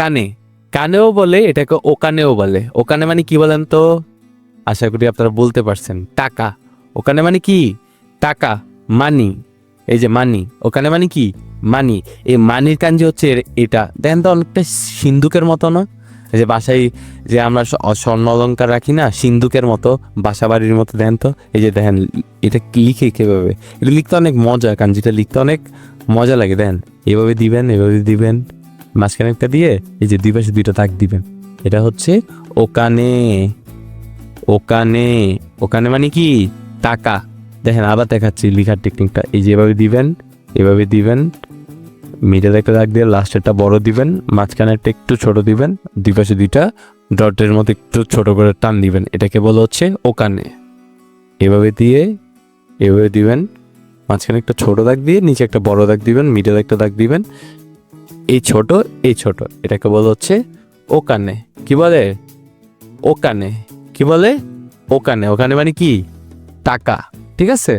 কানে। কানেও বলে, এটাকে ওকানেও বলে। ওকানে মানে কি বলেন তো? আশা করি আপনারা বলতে পারছেন। টাকা। ওখানে মানে কি? টাকা। মানি। এই যে মানি। ওখানে মানে কি? মানি। এই মানির কাঞ্জি হচ্ছে এটা। দেখেন তো অনেকটা সিন্ধুকের মতো, না? এই যে বাসায় যে আমরা স্বর্ণ অলঙ্কার রাখি, না? সিন্ধুকের মতো বাসা বাড়ির মতো দেন তো? এই যে দেখেন, এটা লিখে কীভাবে? এটা লিখতে অনেক মজা, কাঞ্জিটা লিখতে অনেক মজা লাগে দেন এভাবে দিবেন এভাবে দিবেন। মাঝখানে একটা দিয়ে এই যে দুই পাশে দুইটা দাগ দিবেন। এটা হচ্ছে ওকানে। ওকানে। ওখানে মানে কি? টাকা। দেখেন, আবার দেখাচ্ছি লিখার টেকনিকটা এই যে এভাবে দিবেন এভাবে দিবেন। মিডেল একটা দাগ দিয়ে লাস্টেরটা বড় দিবেন। মাঝখানেরটা একটু ছোট দিবেন। দুই পাশে দুইটা ডটের মতো একটু ছোট করে টান দিবেন। এটাকে বলা হচ্ছে ওকানে। এভাবে দিয়ে, এভাবে দিবেন। মাঝখানে একটা ছোট দাগ দিয়ে, নিচে একটা বড় দাগ দিবেন মিডল একটা দাগ দিবেন। এই ছোট এই ছোট। এটাকে বলা হচ্ছে ওকানে। কি বলে? ওকানে। কি বলে? ওকানে। ওখানে মানে কি? টাকা। ঠিক আছে?